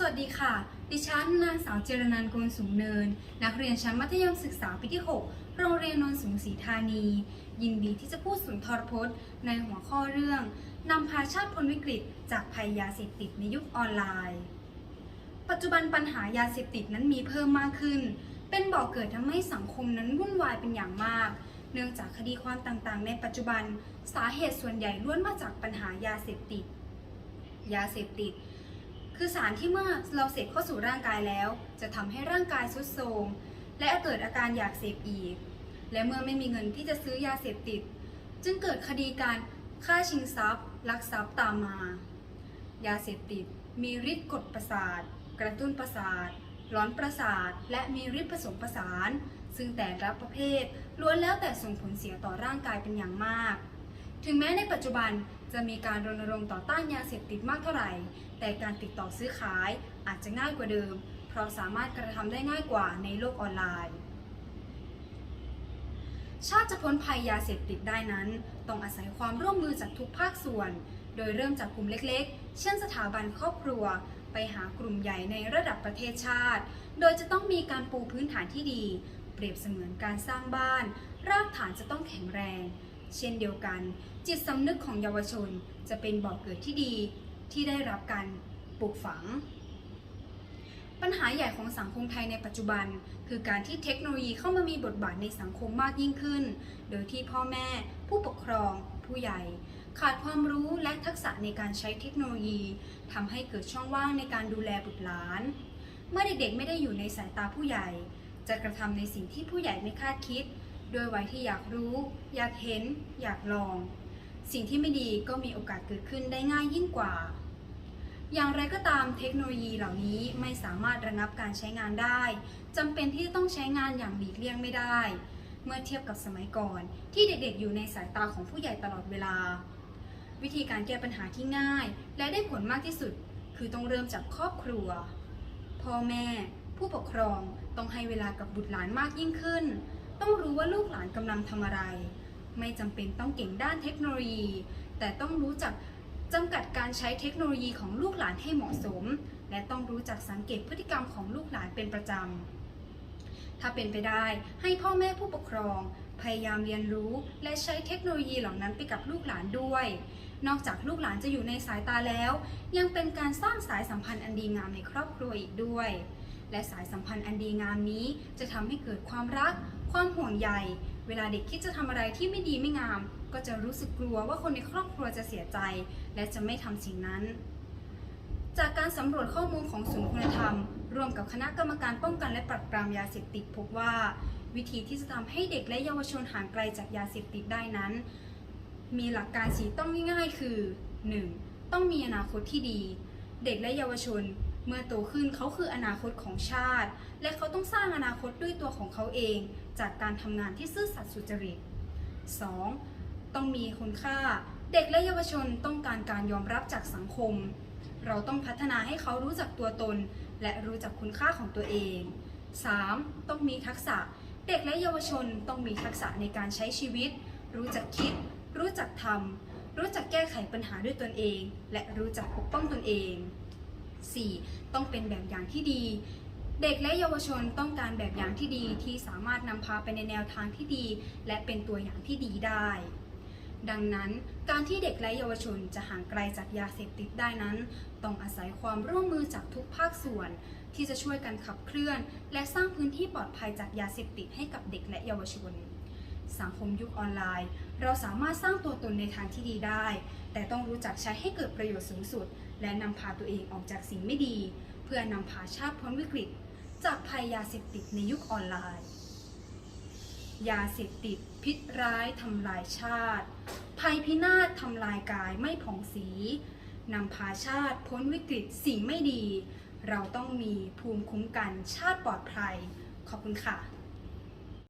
สวัสดีค่ะ ดิฉันนางสาวเจรนันโกลสูงเนิน นักเรียนชั้นมัธยมศึกษาปีที่ 6 โรงเรียนนนท์สูงศรีธานี ยินดีที่จะพูดสุนทรพจน์ ในหัวข้อเรื่องนำพาชาติพ้นวิกฤต จากภัยยาเสพติดในยุคออนไลน์ ปัจจุบันปัญหายาเสพติดนั้นมีเพิ่มมากขึ้น เป็นบ่อกเกิดทำให้สังคมนั้นวุ่นวายเป็นอย่างมาก เนื่องจากคดีความต่างๆ ในปัจจุบัน สาเหตุส่วนใหญ่ล้วนมาจากปัญหายาเสพติด ยาเสพติด คือสารที่เมื่อเราเสพเข้าสู่ร่างกายแล้ว จะทำให้ร่างกายทรุดโทรมและเกิดอาการอยากเสพอีก และเมื่อไม่มีเงินที่จะซื้อยาเสพติด จึงเกิดคดีการฆ่าชิงทรัพย์ ลักทรัพย์ตามมา ยาเสพติด มีฤทธิ์กดประสาท กระตุ้นประสาทร้อนประสาท และมีฤทธิ์ผสมผสาน ซึ่งแต่ละประเภทล้วนแล้วแต่ส่งผลเสียต่อร่างกายเป็นอย่างมาก ถึงแม้ในปัจจุบัน จะมีการรณรงค์ต่อต้านยาเสพติดมากเท่าไหร่ แต่การติดต่อซื้อขายอาจจะง่ายกว่าเดิม เพราะสามารถกระทำได้ง่ายกว่าในโลกออนไลน์ ชาติจะพ้นภัยยาเสพติดได้นั้น ต้องอาศัยความร่วมมือจากทุกภาคส่วน โดยเริ่มจากกลุ่มเล็กๆ เช่นสถาบันครอบครัว ไปหากลุ่มใหญ่ในระดับประเทศชาติ โดยจะต้องมีการปูพื้นฐานที่ดี เปรียบเสมือนการสร้างบ้าน รากฐานจะต้องแข็งแรง เช่นเดียวกัน จิตสำนึกของเยาวชนจะเป็นบ่อกเกิดที่ดีที่ได้รับการปลูกฝัง ปัญหาใหญ่ของสังคมไทยในปัจจุบัน คือการที่เทคโนโลยีเข้ามามีบทบาทในสังคมมากยิ่งขึ้น โดยที่พ่อแม่ ผู้ปกครอง ผู้ใหญ่ ขาดความรู้และทักษะในการใช้เทคโนโลยีทำให้เกิดช่องว่างในการดูแลบุตรหลาน เมื่อเด็กๆไม่ได้อยู่ในสายตาผู้ใหญ่ จะกระทำในสิ่งที่ผู้ใหญ่ไม่คาดคิด โดยวัยที่อยากรู้ อยากเห็น อยากลอง สิ่งที่ไม่ดีก็มีโอกาสเกิดขึ้นได้ง่ายยิ่งกว่า อย่างไรก็ตามเทคโนโลยีเหล่านี้ไม่สามารถระงับการใช้งานได้จำเป็นที่จะต้องใช้งานอย่างหลีกเลี่ยงไม่ได้ เมื่อเทียบกับสมัยก่อน ที่เด็กๆ อยู่ในสายตาของผู้ใหญ่ตลอดเวลา วิธีการแก้ปัญหาที่ง่าย และได้ผลมากที่สุด คือต้องเริ่มจากครอบครัว พ่อแม่ ผู้ปกครองต้องให้เวลากับบุตรหลานมากยิ่งขึ้น ต้องรู้ว่าลูกหลานกำลังทำอะไร ไม่จำเป็นต้องเก่งด้านเทคโนโลยี แต่ต้องรู้จักจำกัดการใช้เทคโนโลยีของลูกหลานให้เหมาะสม และต้องรู้จักสังเกตพฤติกรรมของลูกหลานเป็นประจำ ถ้าเป็นไปได้ให้พ่อแม่ผู้ปกครอง พยายามเรียนรู้และใช้เทคโนโลยีเหล่านั้นไปกับลูกหลานด้วย นอกจากลูกหลานจะอยู่ในสายตาแล้ว ยังเป็นการสร้างสายสัมพันธ์อันดีงามในครอบครัวอีกด้วย และสายสัมพันธ์อันดีงามนี้จะทำให้เกิดความรัก ความห่วงใย เวลาเด็กคิดจะทำอะไรที่ไม่ดีไม่งาม ก็จะรู้สึกกลัวว่าคนในครอบครัวจะเสียใจ และจะไม่ทำสิ่งนั้น จากการสำรวจข้อมูลของศูนย์คุณธรรม ร่วมกับคณะกรรมการป้องกันและปราบปรามยาเสพติดพบว่า วิธีที่จะทำให้เด็กและเยาวชนห่างไกลจากยาเสพติดได้นั้น มีหลักการสีต้องง่ายๆ คือ 1. ต้องมีอนาคตที่ดี เด็กและเยาวชน เมื่อโตขึ้นเขาคืออนาคตของชาติ และเขาต้องสร้างอนาคตด้วยตัวของเขาเอง จากการทำงานที่ซื่อสัตย์สุจริต 2. ต้องมีคุณค่า เด็กและเยาวชนต้องการการยอมรับจากสังคม เราต้องพัฒนาให้เขารู้จักตัวตน และรู้จักคุณค่าของตัวเอง 3. ต้องมีทักษะ เด็กและเยาวชนต้องมีทักษะในการใช้ชีวิต รู้จักคิด รู้จักทำรู้จักแก้ไขปัญหาด้วยตนเอง และรู้จักปกป้องตนเอง 4. ต้องเป็นแบบอย่างที่ดี เด็กและเยาวชนต้องการแบบอย่างที่ดีที่สามารถนำพาไปในแนวทางที่ดี และเป็นตัวอย่างที่ดีได้ ดังนั้นการที่เด็กและเยาวชนจะห่างไกลจากยาเสพติดได้นั้น ต้องอาศัยความร่วมมือจากทุกภาคส่วน ที่จะช่วยกันขับเคลื่อน และสร้างพื้นที่ปลอดภัยจากยาเสพติดให้กับเด็กและเยาวชน สังคมยุคออนไลน์ เราสามารถสร้างตัวตนในทางที่ดีได้ แต่ต้องรู้จักใช้ให้เกิดประโยชน์สูงสุด และนำพาตัวเองออกจากสิ่งไม่ดี เพื่อนำพาชาติพ้นวิกฤต จากภัยยาเสพติดในยุคออนไลน์ ยาเสพติด พิษร้ายทำลายชาติ ภัยพินาศทำลายกายไม่ผ่องสีนำพาชาติพ้นวิกฤตสิ่งไม่ดี เราต้องมีภูมิคุ้มกันชาติปลอดภัย ขอบคุณค่ะ